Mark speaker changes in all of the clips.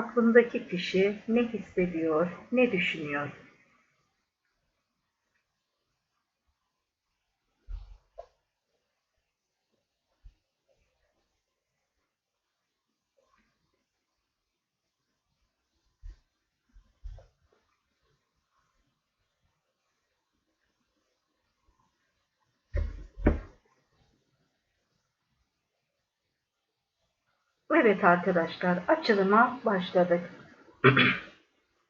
Speaker 1: Aklımdaki kişi ne hissediyor, ne düşünüyor? Evet arkadaşlar açılıma başladık.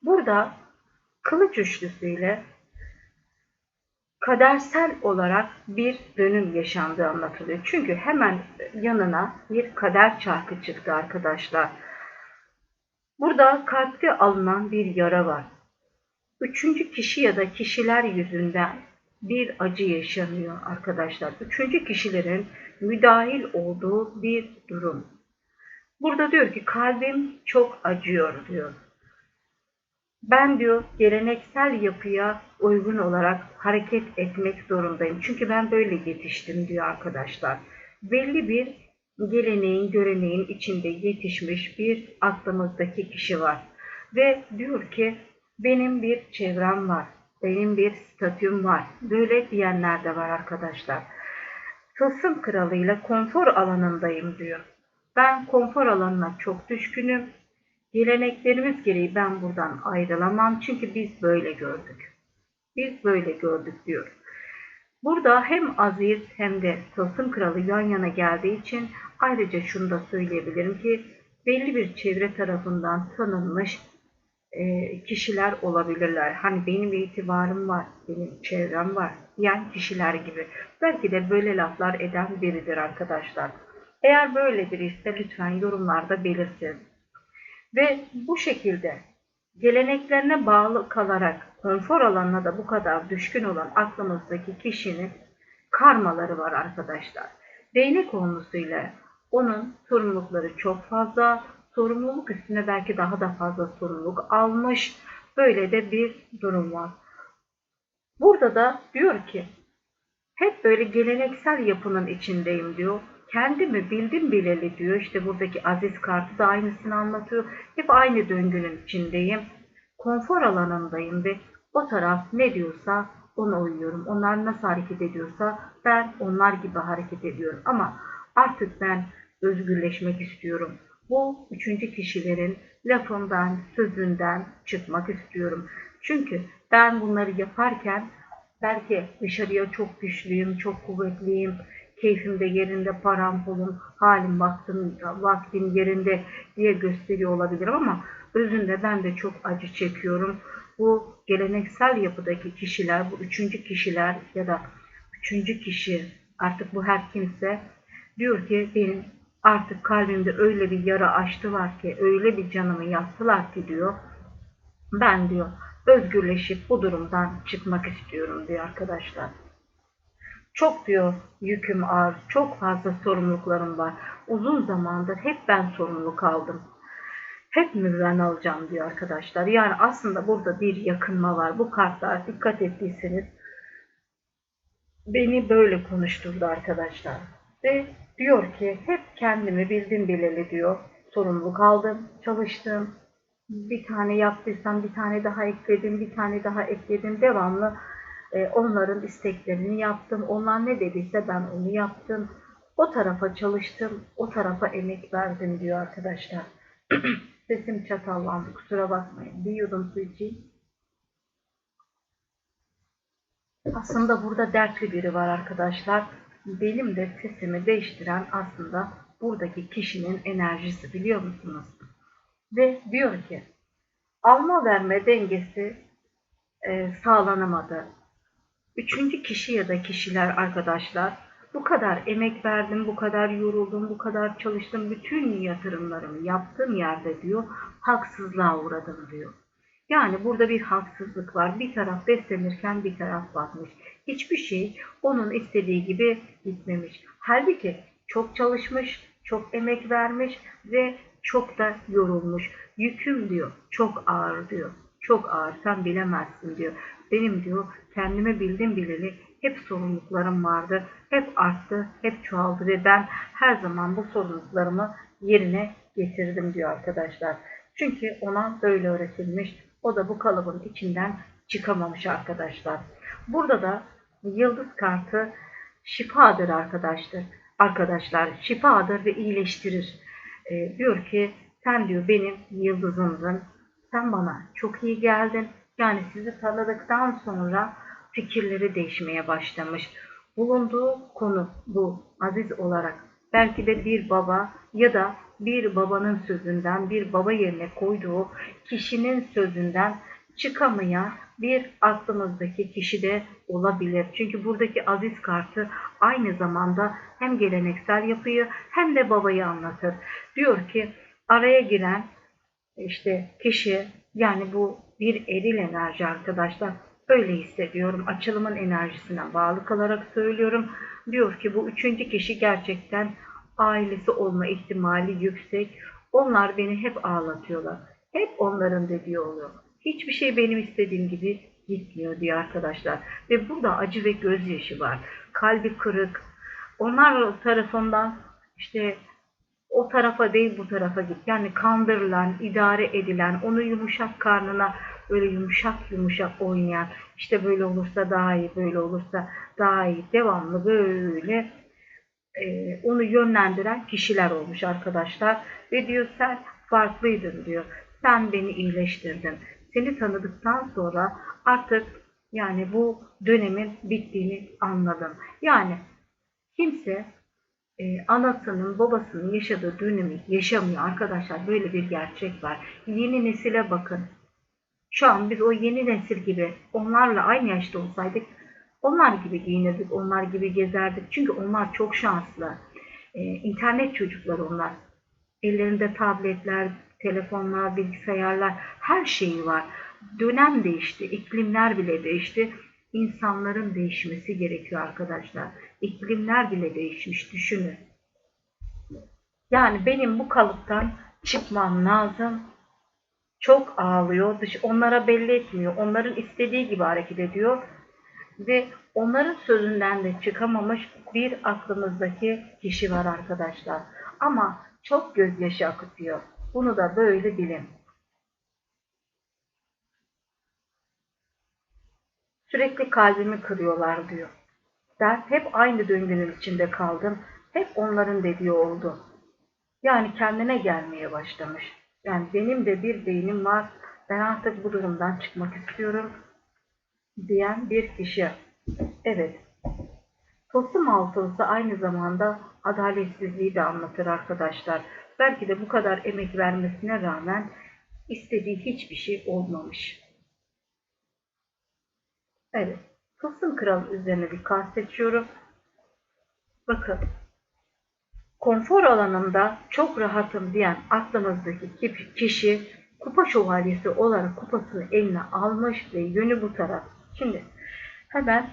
Speaker 1: Burada kılıç üçlüsüyle kadersel olarak bir dönüm yaşandığı anlatılıyor. Çünkü hemen yanına bir kader çarkı çıktı arkadaşlar. Burada kalpte alınan bir yara var. Üçüncü kişi ya da kişiler yüzünden bir acı yaşanıyor arkadaşlar. Üçüncü kişilerin müdahil olduğu bir durum. Burada diyor ki kalbim çok acıyor diyor. Ben diyor geleneksel yapıya uygun olarak hareket etmek zorundayım. Çünkü ben böyle yetiştim diyor arkadaşlar. Belli bir geleneğin, göreneğin içinde yetişmiş bir aklımızdaki kişi var. Ve diyor ki benim bir çevrem var, benim bir statüm var. Böyle diyenler de var arkadaşlar. Tılsım kralıyla konfor alanındayım diyor. Ben konfor alanına çok düşkünüm. Geleneklerimiz gereği ben buradan ayrılamam çünkü biz böyle gördük. Biz böyle gördük diyor. Burada hem Aziz hem de Tılsım Kralı yan yana geldiği için ayrıca şunu da söyleyebilirim ki belli bir çevre tarafından tanınmış e, kişiler olabilirler. Hani benim itibarım var, benim çevrem var diyen kişiler gibi. Belki de böyle laflar eden biridir arkadaşlar. Eğer böyle biriyse lütfen yorumlarda belirtin. Ve bu şekilde geleneklerine bağlı kalarak konfor alanına da bu kadar düşkün olan aklımızdaki kişinin karmaları var arkadaşlar. Değnek olmasıyla onun sorumlulukları çok fazla, sorumluluk üstüne belki daha da fazla sorumluluk almış. Böyle de bir durum var. Burada da diyor ki hep böyle geleneksel yapının içindeyim diyor kendimi bildim bileli diyor. İşte buradaki Aziz kartı da aynısını anlatıyor. Hep aynı döngünün içindeyim. Konfor alanındayım ve o taraf ne diyorsa ona uyuyorum. Onlar nasıl hareket ediyorsa ben onlar gibi hareket ediyorum. Ama artık ben özgürleşmek istiyorum. Bu üçüncü kişilerin lafından, sözünden çıkmak istiyorum. Çünkü ben bunları yaparken belki dışarıya çok güçlüyüm, çok kuvvetliyim, keyfim de yerinde, param pulum, halim baktım, vaktim yerinde diye gösteriyor olabilirim ama özünde ben de çok acı çekiyorum. Bu geleneksel yapıdaki kişiler, bu üçüncü kişiler ya da üçüncü kişi artık bu her kimse diyor ki benim artık kalbimde öyle bir yara açtılar ki, öyle bir canımı yaktılar ki diyor. Ben diyor özgürleşip bu durumdan çıkmak istiyorum diyor arkadaşlar. Çok diyor yüküm ağır, çok fazla sorumluluklarım var. Uzun zamandır hep ben sorumluluk aldım. Hep mi ben alacağım diyor arkadaşlar. Yani aslında burada bir yakınma var. Bu kartlar dikkat ettiyseniz beni böyle konuşturdu arkadaşlar. Ve diyor ki hep kendimi bildim bileli diyor. Sorumluluk aldım, çalıştım. Bir tane yaptıysam bir tane daha ekledim, bir tane daha ekledim. Devamlı e, onların isteklerini yaptım. Onlar ne dediyse ben onu yaptım. O tarafa çalıştım, o tarafa emek verdim diyor arkadaşlar. Sesim çatallandı, kusura bakmayın. Bir yudum su içeyim. Aslında burada dertli biri var arkadaşlar. Benim de sesimi değiştiren aslında buradaki kişinin enerjisi biliyor musunuz? Ve diyor ki alma verme dengesi e, sağlanamadı. Üçüncü kişi ya da kişiler arkadaşlar Bu kadar emek verdim, bu kadar yoruldum, bu kadar çalıştım, bütün yatırımlarımı yaptığım yerde diyor, haksızlığa uğradım diyor. Yani burada bir haksızlık var. Bir taraf beslenirken bir taraf batmış. Hiçbir şey onun istediği gibi gitmemiş. Halbuki çok çalışmış, çok emek vermiş ve çok da yorulmuş. Yüküm diyor, çok ağır diyor. Çok ağır, sen bilemezsin diyor. Benim diyor, kendime bildim bileli hep sorumluluklarım vardı. Hep arttı, hep çoğaldı ve ben her zaman bu sorumluluklarımı yerine getirdim diyor arkadaşlar. Çünkü ona böyle öğretilmiş. O da bu kalıbın içinden çıkamamış arkadaşlar. Burada da yıldız kartı şifadır arkadaşlar. Arkadaşlar şifadır ve iyileştirir. E, diyor ki sen diyor benim yıldızımdın. Sen bana çok iyi geldin. Yani sizi tanıdıktan sonra fikirleri değişmeye başlamış. Bulunduğu konu bu aziz olarak. Belki de bir baba ya da bir babanın sözünden, bir baba yerine koyduğu kişinin sözünden çıkamayan bir aklımızdaki kişi de olabilir. Çünkü buradaki aziz kartı aynı zamanda hem geleneksel yapıyı hem de babayı anlatır. Diyor ki araya giren işte kişi yani bu bir eril enerji arkadaşlar. Öyle hissediyorum. Açılımın enerjisine bağlı kalarak söylüyorum. Diyor ki bu üçüncü kişi gerçekten ailesi olma ihtimali yüksek. Onlar beni hep ağlatıyorlar. Hep onların dediği oluyor. Hiçbir şey benim istediğim gibi gitmiyor diye arkadaşlar. Ve burada acı ve gözyaşı var. Kalbi kırık. Onlar tarafından işte o tarafa değil bu tarafa git. Yani kandırılan, idare edilen, onu yumuşak karnına böyle yumuşak yumuşak oynayan, işte böyle olursa daha iyi, böyle olursa daha iyi, devamlı böyle e, onu yönlendiren kişiler olmuş arkadaşlar. Ve diyor sen farklıydın diyor. Sen beni iyileştirdin. Seni tanıdıktan sonra artık yani bu dönemin bittiğini anladım. Yani kimse e, anasının babasının yaşadığı dönemi yaşamıyor arkadaşlar. Böyle bir gerçek var. Yeni nesile bakın. Şu an biz o yeni nesil gibi onlarla aynı yaşta olsaydık onlar gibi giyinirdik, onlar gibi gezerdik. Çünkü onlar çok şanslı. Ee, internet çocukları onlar. Ellerinde tabletler, telefonlar, bilgisayarlar, her şeyi var. Dönem değişti, iklimler bile değişti. İnsanların değişmesi gerekiyor arkadaşlar. İklimler bile değişmiş, düşünün. Yani benim bu kalıptan çıkmam lazım. Çok ağlıyor, dış onlara belli etmiyor. Onların istediği gibi hareket ediyor ve onların sözünden de çıkamamış bir aklımızdaki kişi var arkadaşlar. Ama çok gözyaşı akıtıyor. Bunu da böyle bilin. Sürekli kalbimi kırıyorlar diyor. Ben hep aynı döngünün içinde kaldım. Hep onların dediği oldu. Yani kendine gelmeye başlamış. Yani benim de bir beynim var. Ben artık bu durumdan çıkmak istiyorum diyen bir kişi. Evet. Toplum altısı aynı zamanda adaletsizliği de anlatır arkadaşlar. Belki de bu kadar emek vermesine rağmen istediği hiçbir şey olmamış. Evet. Tılsım kralı üzerine bir kart seçiyorum. Bakın. Konfor alanında çok rahatım diyen aklımızdaki kişi kupa şövalyesi olarak kupasını eline almış ve yönü bu taraf. Şimdi hemen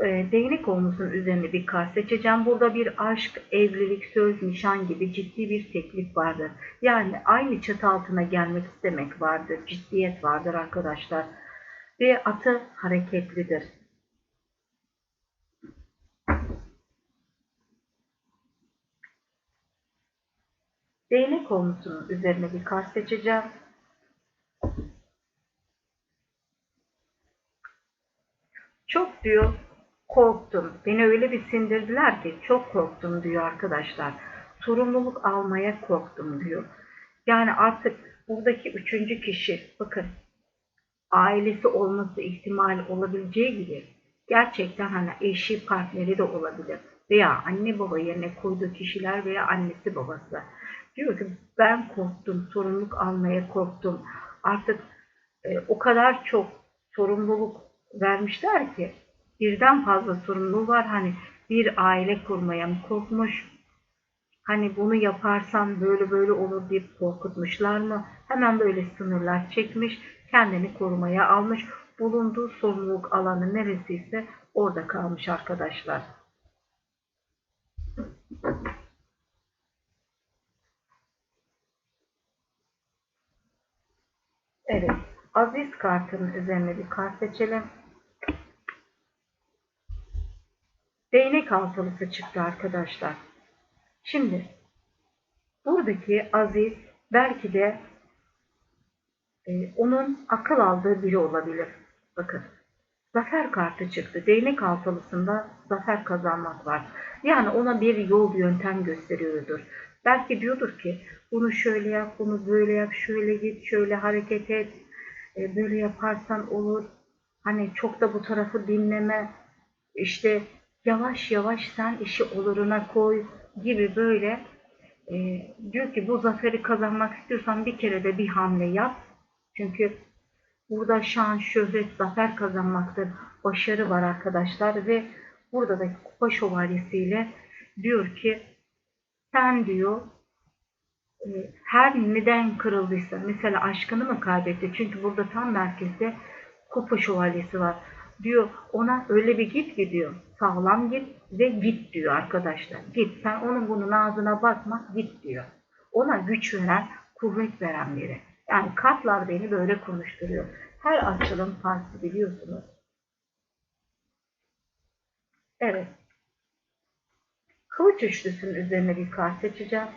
Speaker 1: e, değnek olmasının üzerine bir kart seçeceğim. Burada bir aşk, evlilik, söz, nişan gibi ciddi bir teklif vardır. Yani aynı çatı altına gelmek istemek vardır. Ciddiyet vardır arkadaşlar. Ve atı hareketlidir. Değnek olmasının üzerine bir kart seçeceğim. Çok diyor korktum. Beni öyle bir sindirdiler ki çok korktum diyor arkadaşlar. Sorumluluk almaya korktum diyor. Yani artık buradaki üçüncü kişi bakın ailesi olması ihtimali olabileceği gibi gerçekten hani eşi partneri de olabilir. Veya anne baba yerine koyduğu kişiler veya annesi babası. Diyor ki ben korktum, sorumluluk almaya korktum. Artık e, o kadar çok sorumluluk vermişler ki birden fazla sorumluluğu var. Hani bir aile kurmaya mı korkmuş? Hani bunu yaparsan böyle böyle olur deyip korkutmuşlar mı? Hemen böyle sınırlar çekmiş, kendini korumaya almış. Bulunduğu sorumluluk alanı neresiyse orada kalmış arkadaşlar. Evet, Aziz kartının üzerine bir kart seçelim. Değnek altılısı çıktı arkadaşlar. Şimdi buradaki Aziz belki de e, onun akıl aldığı biri olabilir. Bakın zafer kartı çıktı. Değnek altılısında zafer kazanmak var. Yani ona bir yol yöntem gösteriyordur. Belki diyordur ki bunu şöyle yap, bunu böyle yap, şöyle git, şöyle hareket et, e, böyle yaparsan olur. Hani çok da bu tarafı dinleme, işte yavaş yavaş sen işi oluruna koy gibi böyle e, diyor ki bu zaferi kazanmak istiyorsan bir kere de bir hamle yap. Çünkü burada şan, şöhret, zafer kazanmaktır. Başarı var arkadaşlar ve burada da kupa şövalyesiyle diyor ki sen diyor e, her neden kırıldıysa mesela aşkını mı kaybetti? Çünkü burada tam merkezde kupa şövalyesi var. Diyor ona öyle bir git gidiyor. Sağlam git ve git diyor arkadaşlar. Git sen onun bunun ağzına bakma git diyor. Ona güç veren, kuvvet veren biri. Yani kartlar beni böyle konuşturuyor. Her açılım farklı biliyorsunuz. Evet. Kılıç üçlüsünün üzerine bir kart seçeceğim.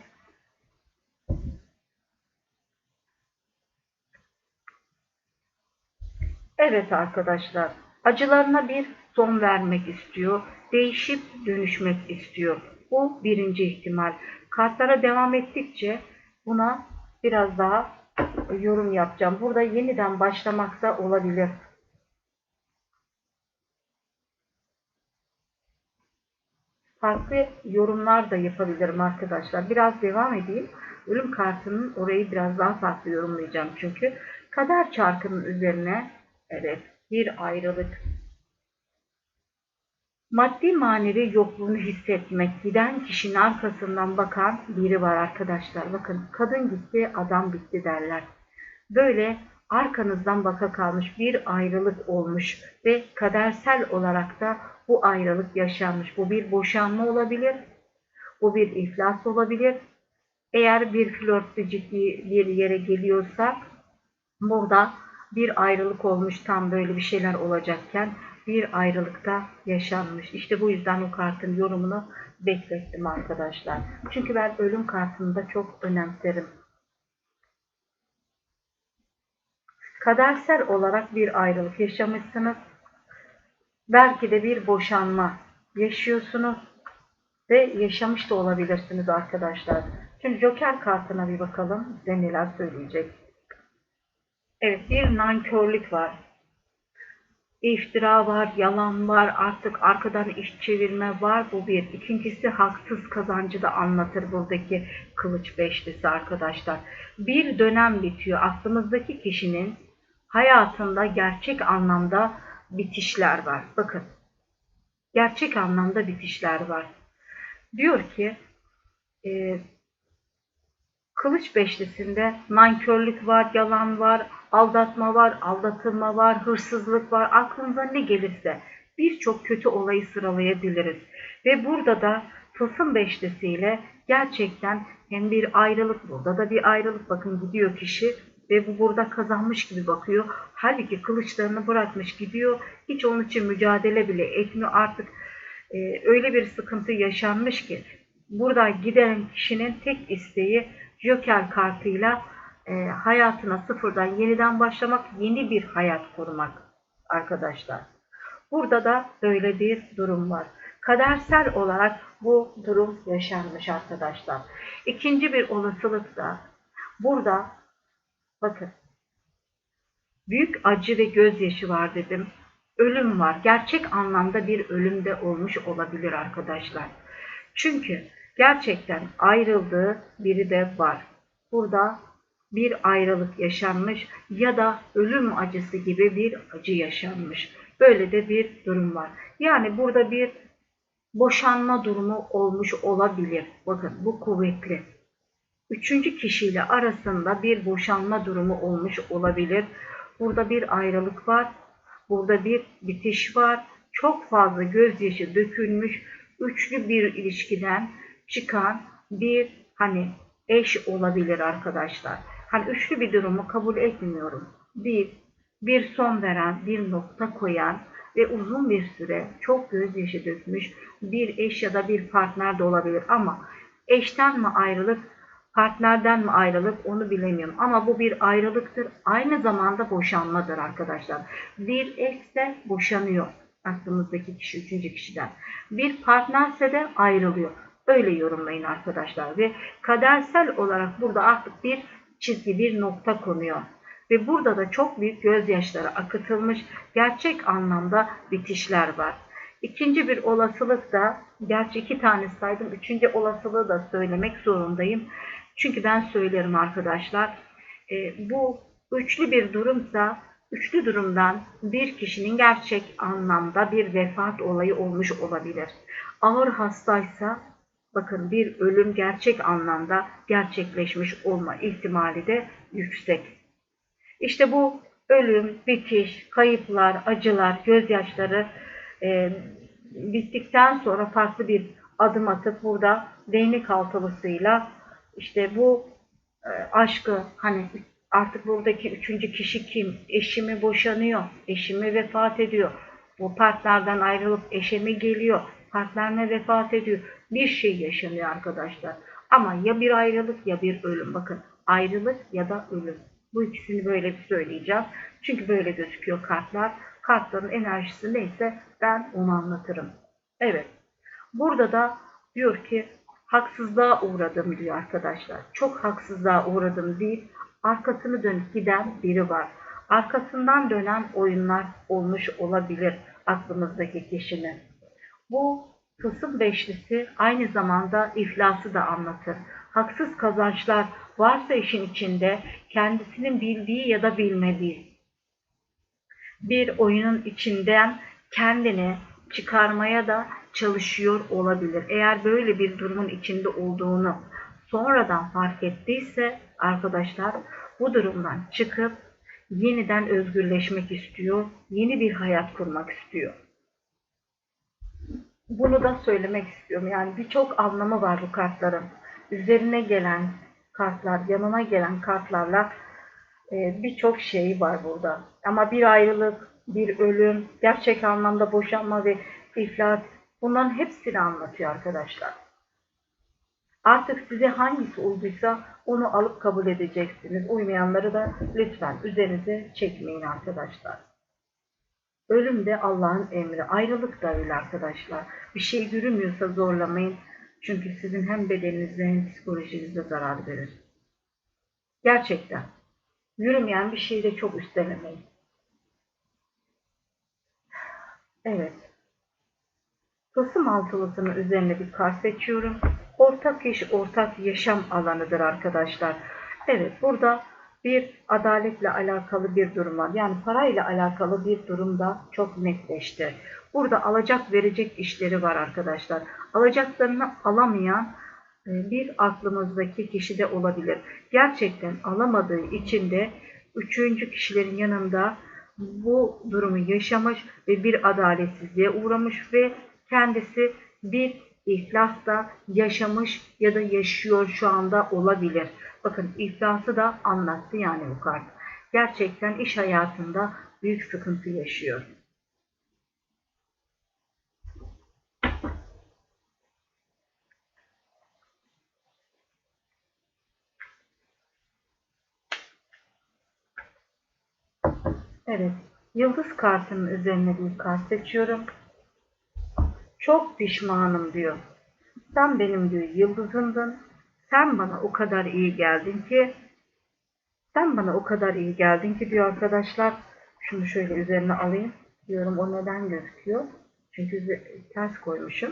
Speaker 1: Evet arkadaşlar, acılarına bir son vermek istiyor, değişip dönüşmek istiyor. Bu birinci ihtimal. Kartlara devam ettikçe buna biraz daha yorum yapacağım. Burada yeniden başlamak da olabilir. Farklı yorumlar da yapabilirim arkadaşlar. Biraz devam edeyim. Ölüm kartının orayı biraz daha farklı yorumlayacağım çünkü. Kader çarkının üzerine evet bir ayrılık. Maddi manevi yokluğunu hissetmek, giden kişinin arkasından bakan biri var arkadaşlar. Bakın kadın gitti, adam bitti derler. Böyle arkanızdan baka kalmış bir ayrılık olmuş ve kadersel olarak da bu ayrılık yaşanmış. Bu bir boşanma olabilir, bu bir iflas olabilir. Eğer bir flörtlü ciddi bir yere geliyorsa burada bir ayrılık olmuş tam böyle bir şeyler olacakken bir ayrılıkta yaşanmış. İşte bu yüzden o kartın yorumunu beklettim arkadaşlar. Çünkü ben ölüm kartını da çok önemserim. Kadersel olarak bir ayrılık yaşamışsınız. Belki de bir boşanma yaşıyorsunuz ve yaşamış da olabilirsiniz arkadaşlar. Şimdi Joker kartına bir bakalım. Size neler söyleyecek. Evet bir nankörlük var. İftira var, yalan var, artık arkadan iş çevirme var. Bu bir. İkincisi haksız kazancı da anlatır buradaki kılıç beşlisi arkadaşlar. Bir dönem bitiyor. Aklımızdaki kişinin hayatında gerçek anlamda bitişler var. Bakın. Gerçek anlamda bitişler var. Diyor ki e, Kılıç beşlisinde nankörlük var, yalan var, aldatma var, aldatılma var, hırsızlık var. Aklınıza ne gelirse birçok kötü olayı sıralayabiliriz. Ve burada da tılsım beşlisiyle gerçekten hem bir ayrılık, burada da bir ayrılık bakın gidiyor kişi ve bu burada kazanmış gibi bakıyor. Halbuki kılıçlarını bırakmış gidiyor. Hiç onun için mücadele bile etmiyor. Artık e, öyle bir sıkıntı yaşanmış ki burada giden kişinin tek isteği Joker kartıyla e, hayatına sıfırdan yeniden başlamak, yeni bir hayat kurmak arkadaşlar. Burada da böyle bir durum var. Kadersel olarak bu durum yaşanmış arkadaşlar. İkinci bir olasılık da burada bakın büyük acı ve gözyaşı var dedim. Ölüm var. Gerçek anlamda bir ölüm de olmuş olabilir arkadaşlar. Çünkü gerçekten ayrıldığı biri de var. Burada bir ayrılık yaşanmış ya da ölüm acısı gibi bir acı yaşanmış. Böyle de bir durum var. Yani burada bir boşanma durumu olmuş olabilir. Bakın bu kuvvetli. Üçüncü kişiyle arasında bir boşanma durumu olmuş olabilir. Burada bir ayrılık var. Burada bir bitiş var. Çok fazla gözyaşı dökülmüş üçlü bir ilişkiden çıkan bir hani eş olabilir arkadaşlar. Hani üçlü bir durumu kabul etmiyorum. Bir, bir son veren, bir nokta koyan ve uzun bir süre çok gözyaşı dökmüş bir eş ya da bir partner de olabilir. Ama eşten mi ayrılık, partnerden mi ayrılık onu bilemiyorum. Ama bu bir ayrılıktır. Aynı zamanda boşanmadır arkadaşlar. Bir eşse boşanıyor aklımızdaki kişi, üçüncü kişiden. Bir partnerse de ayrılıyor. Öyle yorumlayın arkadaşlar. Ve kadersel olarak burada artık bir çizgi, bir nokta konuyor. Ve burada da çok büyük gözyaşları akıtılmış gerçek anlamda bitişler var. İkinci bir olasılık da, gerçi iki tane saydım, üçüncü olasılığı da söylemek zorundayım. Çünkü ben söylerim arkadaşlar. E, bu üçlü bir durumsa, üçlü durumdan bir kişinin gerçek anlamda bir vefat olayı olmuş olabilir. Ağır hastaysa, bakın bir ölüm gerçek anlamda gerçekleşmiş olma ihtimali de yüksek. İşte bu ölüm, bitiş, kayıplar, acılar, gözyaşları e, bittikten sonra farklı bir adım atıp burada değnek altılısıyla işte bu e, aşkı hani artık buradaki üçüncü kişi kim? Eşimi boşanıyor, eşimi vefat ediyor. Bu partnerden ayrılıp eşimi geliyor, partnerine vefat ediyor. Bir şey yaşanıyor arkadaşlar. Ama ya bir ayrılık ya bir ölüm. Bakın ayrılık ya da ölüm. Bu ikisini böyle söyleyeceğim. Çünkü böyle gözüküyor kartlar. Kartların enerjisi neyse ben onu anlatırım. Evet. Burada da diyor ki haksızlığa uğradım diyor arkadaşlar. Çok haksızlığa uğradım değil. Arkasını dönüp giden biri var. Arkasından dönen oyunlar olmuş olabilir aklımızdaki kişinin. Bu Tılsım beşlisi aynı zamanda iflası da anlatır. Haksız kazançlar varsa işin içinde kendisinin bildiği ya da bilmediği bir oyunun içinden kendini çıkarmaya da çalışıyor olabilir. Eğer böyle bir durumun içinde olduğunu sonradan fark ettiyse arkadaşlar bu durumdan çıkıp yeniden özgürleşmek istiyor, yeni bir hayat kurmak istiyor. Bunu da söylemek istiyorum. Yani birçok anlamı var bu kartların. Üzerine gelen kartlar, yanına gelen kartlarla e, birçok şey var burada. Ama bir ayrılık, bir ölüm, gerçek anlamda boşanma ve iflas bunların hepsini anlatıyor arkadaşlar. Artık size hangisi uyduysa onu alıp kabul edeceksiniz. Uymayanları da lütfen üzerinize çekmeyin arkadaşlar. Ölüm de Allah'ın emri. Ayrılık da öyle arkadaşlar. Bir şey yürümüyorsa zorlamayın. Çünkü sizin hem bedeninize hem psikolojinize zarar verir. Gerçekten. Yürümeyen bir şeyi de çok üstelemeyin. Evet. Tılsım altılısının üzerine bir kart seçiyorum. Ortak iş, ortak yaşam alanıdır arkadaşlar. Evet, burada bir adaletle alakalı bir durum var. Yani parayla alakalı bir durum da çok netleşti. Burada alacak verecek işleri var arkadaşlar. Alacaklarını alamayan e, bir aklımızdaki kişi de olabilir. Gerçekten alamadığı için de üçüncü kişilerin yanında bu durumu yaşamış ve bir adaletsizliğe uğramış ve kendisi bir iflasda yaşamış ya da yaşıyor şu anda olabilir. Bakın iflası da anlattı yani bu kart. Gerçekten iş hayatında büyük sıkıntı yaşıyor. Evet, yıldız kartının üzerine bir kart seçiyorum. Çok pişmanım diyor. Sen benim diyor yıldızımdın. Sen bana o kadar iyi geldin ki sen bana o kadar iyi geldin ki diyor arkadaşlar. Şunu şöyle üzerine alayım. Diyorum o neden gözüküyor? Çünkü ters koymuşum.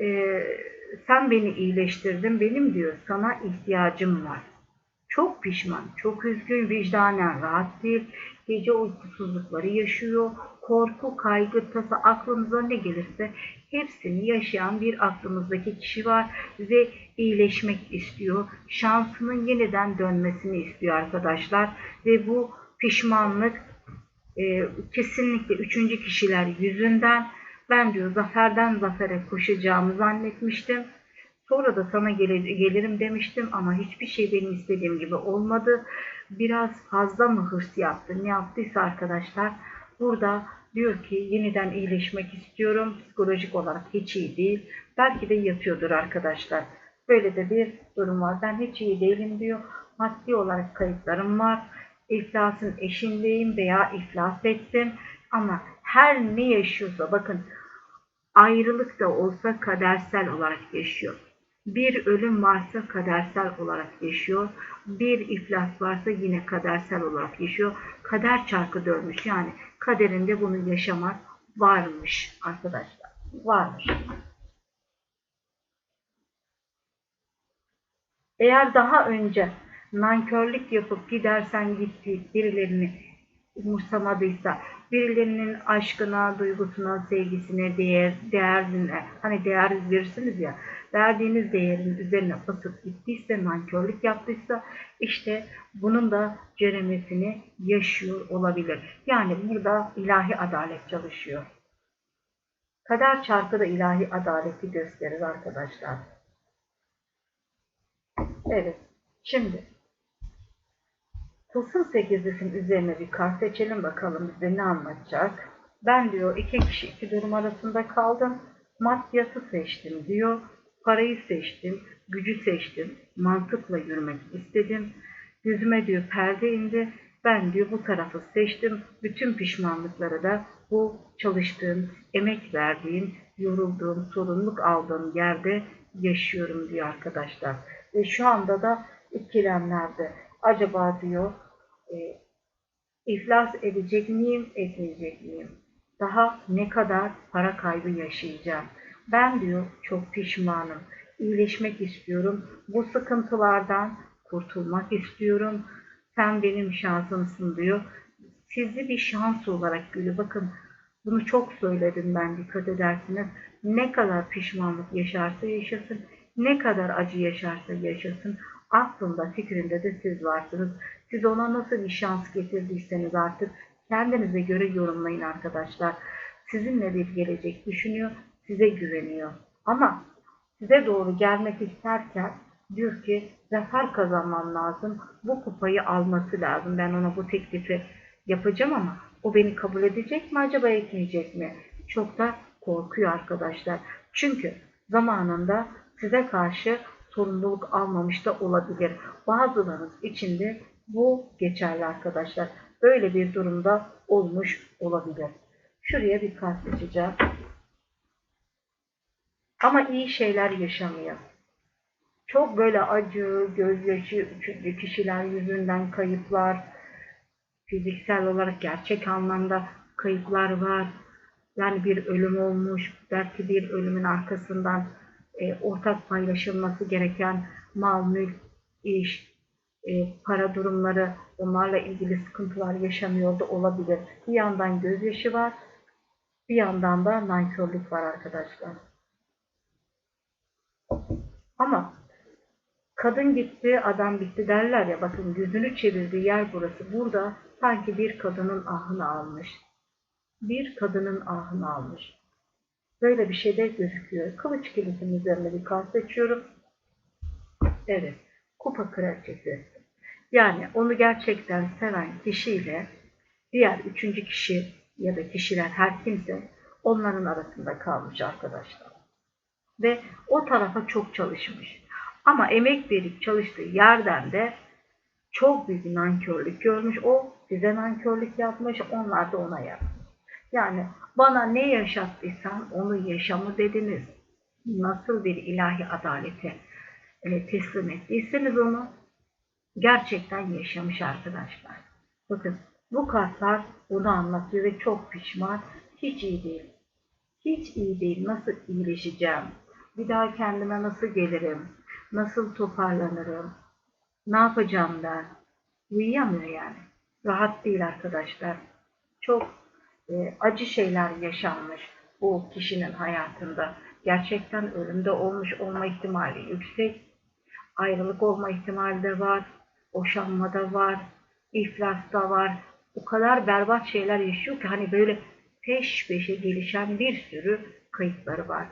Speaker 1: Ee, sen beni iyileştirdin. Benim diyor sana ihtiyacım var. Çok pişman, çok üzgün, vicdanen rahat değil. Gece uykusuzlukları yaşıyor. Korku, kaygı, tasa aklınıza ne gelirse hepsini yaşayan bir aklımızdaki kişi var ve iyileşmek istiyor. Şansının yeniden dönmesini istiyor arkadaşlar. Ve bu pişmanlık e, kesinlikle üçüncü kişiler yüzünden ben diyor zaferden zafere koşacağımı zannetmiştim. Sonra da sana gelir, gelirim demiştim ama hiçbir şey benim istediğim gibi olmadı. Biraz fazla mı hırs yaptı? Ne yaptıysa arkadaşlar burada diyor ki yeniden iyileşmek istiyorum. Psikolojik olarak hiç iyi değil. Belki de yatıyordur arkadaşlar. Böyle de bir durum var. Ben hiç iyi değilim diyor. Maddi olarak kayıplarım var. İflasın eşindeyim veya iflas ettim. Ama her ne yaşıyorsa bakın ayrılık da olsa kadersel olarak yaşıyor. Bir ölüm varsa kadersel olarak yaşıyor. Bir iflas varsa yine kadersel olarak yaşıyor. Kader çarkı dönmüş. Yani kaderinde bunu yaşamak varmış arkadaşlar. Varmış. Eğer daha önce nankörlük yapıp gidersen gitti birilerini umursamadıysa, birilerinin aşkına, duygusuna, sevgisine, değer, değerine, hani değer verirsiniz ya, verdiğiniz değerin üzerine basıp gittiyse, nankörlük yaptıysa, işte bunun da ceremesini yaşıyor olabilir. Yani burada ilahi adalet çalışıyor. Kader çarkı da ilahi adaleti gösterir arkadaşlar. Evet, şimdi Tılsım sekizlisinin üzerine bir kart seçelim bakalım bize ne anlatacak. Ben diyor iki kişi iki durum arasında kaldım. Maddiyatı seçtim diyor. Parayı seçtim, gücü seçtim, mantıkla yürümek istedim. Yüzüme diyor perde indi. Ben diyor bu tarafı seçtim. Bütün pişmanlıkları da bu çalıştığım, emek verdiğim, yorulduğum, sorumluluk aldığım yerde yaşıyorum diyor arkadaşlar. Ve şu anda da ikilemlerde acaba diyor e, iflas edecek miyim, etmeyecek miyim? Daha ne kadar para kaybı yaşayacağım? Ben diyor çok pişmanım. İyileşmek istiyorum. Bu sıkıntılardan kurtulmak istiyorum. Sen benim şansımsın diyor. Sizi bir şans olarak gülü. Bakın bunu çok söyledim ben dikkat edersiniz. Ne kadar pişmanlık yaşarsa yaşasın, ne kadar acı yaşarsa yaşasın aklında fikrinde de siz varsınız. Siz ona nasıl bir şans getirdiyseniz artık kendinize göre yorumlayın arkadaşlar. Sizinle bir gelecek düşünüyor, size güveniyor. Ama size doğru gelmek isterken diyor ki zafer kazanmam lazım. Bu kupayı alması lazım. Ben ona bu teklifi yapacağım ama o beni kabul edecek mi acaba etmeyecek mi? Çok da korkuyor arkadaşlar. Çünkü zamanında size karşı sorumluluk almamış da olabilir. Bazılarınız içinde bu geçerli arkadaşlar. Böyle bir durumda olmuş olabilir. Şuraya bir kart seçeceğim. Ama iyi şeyler yaşamıyor. Çok böyle acı, gözyaşı, kişiler yüzünden kayıplar, fiziksel olarak gerçek anlamda kayıplar var. Yani bir ölüm olmuş, belki bir ölümün arkasından e, ortak paylaşılması gereken mal, mülk, iş, e, para durumları onlarla ilgili sıkıntılar yaşanıyor da olabilir. Bir yandan gözyaşı var, bir yandan da nankörlük var arkadaşlar. Ama kadın gitti, adam bitti derler ya bakın yüzünü çevirdiği yer burası. Burada sanki bir kadının ahını almış. Bir kadının ahını almış. Böyle bir şey de gözüküyor. Kılıç kilisinin üzerine bir kart seçiyorum. Evet. Kupa kraliçesi. Yani onu gerçekten seven kişiyle diğer üçüncü kişi ya da kişiler her kimse onların arasında kalmış arkadaşlar. Ve o tarafa çok çalışmış. Ama emek verip çalıştığı yerden de çok büyük nankörlük görmüş. O size nankörlük yapmış, onlar da ona yapmış. Yani bana ne yaşattıysan onu yaşamı dediniz. Nasıl bir ilahi adalete teslim ettiyseniz onu gerçekten yaşamış arkadaşlar. Bakın bu kartlar bunu anlatıyor ve çok pişman. Hiç iyi değil. Hiç iyi değil. Nasıl iyileşeceğim? Bir daha kendime nasıl gelirim? Nasıl toparlanırım? Ne yapacağım ben? Uyuyamıyor yani. Rahat değil arkadaşlar. Çok e, acı şeyler yaşanmış. bu kişinin hayatında. Gerçekten ölümde olmuş olma ihtimali yüksek. Ayrılık olma ihtimali de var. Boşanma da var. iflas da var. O kadar berbat şeyler yaşıyor ki hani böyle peş peşe gelişen bir sürü kayıpları var.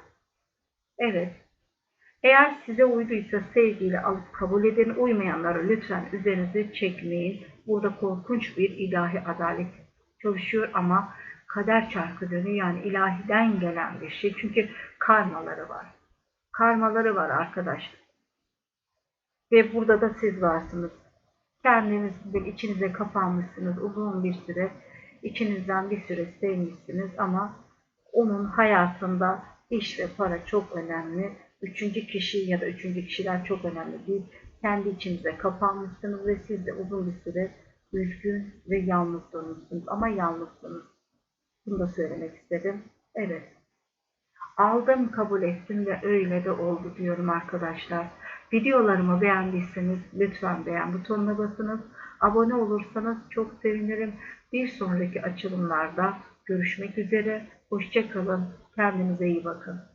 Speaker 1: Evet. Eğer size uyduysa sevgiyle alıp kabul edin. Uymayanları lütfen üzerinize çekmeyin. Burada korkunç bir ilahi adalet çalışıyor ama kader çarkı dönüyor. Yani ilahiden gelen bir şey. Çünkü karmaları var. Karmaları var arkadaşlar. Ve burada da siz varsınız. Kendinizin içinize kapanmışsınız uzun bir süre. İçinizden bir süre sevmişsiniz ama onun hayatında iş ve para çok önemli. Üçüncü kişi ya da üçüncü kişiler çok önemli değil. Kendi içinize kapanmışsınız ve siz de uzun bir süre üzgün ve yalnız durmuşsunuz. Ama yalnızsınız. Bunu da söylemek istedim. Evet. Aldım, kabul ettim ve öyle de oldu diyorum arkadaşlar. Videolarımı beğendiyseniz lütfen beğen butonuna basınız. Abone olursanız çok sevinirim. Bir sonraki açılımlarda görüşmek üzere. Hoşçakalın. Kendinize iyi bakın.